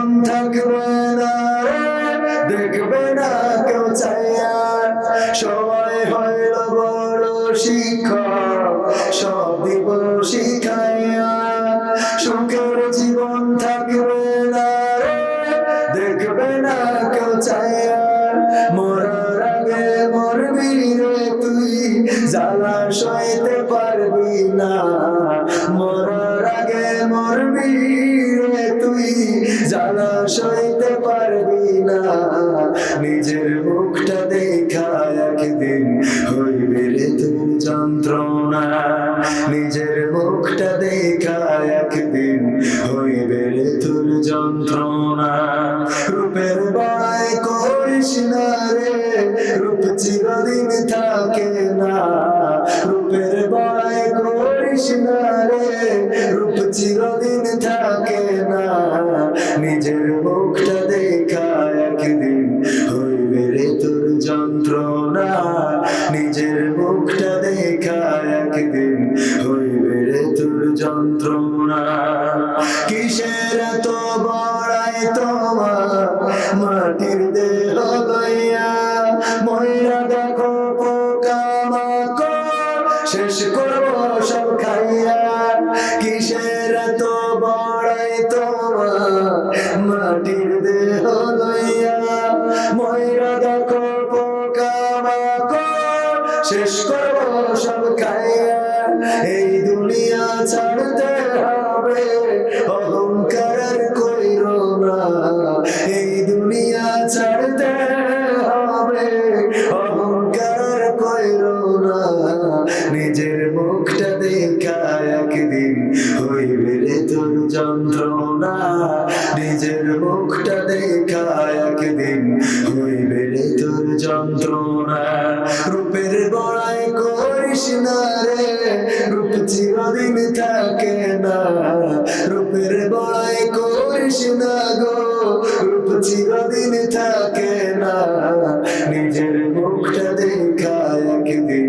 জীবন থাকবে না দেখবে না কেউ চাইয়া সময় হইল বড় শিক্ষক সব দিব শিখাইয়া। সুখের জীবন থাকবে না দেখবে না কেউ চাইয়া মরার আগে মরবি রে তুই, জ্বালা সইতে পারবি না। মরার আগে মরবি জ্বালা সইতে পারবি না। নিজের মুখটা দেখা একদিন, হইবে রে তোর যন্ত্রণা নিজের মুখটা দেখা একদিন হইবে রে তোর যন্ত্রণা রূপের বড়াই করিস না রে, রূপ চিরদিন থাকে না রূপের বড়াই করিস না রে, রূপ চিরদিন হইবে তোর যন্ত্রণা। কিসের এত বড়াই তোমার? মাটির দেহ লইয়া ময়রা দেখো পোকামাকড় শেষ করব সব খাইয়া। কিসের এত বড়াই তোমার? মাটির দেহ লইয়া ময়রা শেষ করব সব খাইয়া এই দুনিয়া ছাড়তে হবে। অহংকারের কইর যন্ত্রণা নিজের মুখটা দেখা একদিন হইবে তোর যন্ত্রণা। রূপের বড়াই করিস না রে, রূপ চিরদিন থাকে না। রূপের করিস না গো, রূপ চিরদিন থাকে না। নিজের মুখটা দেখা একদিন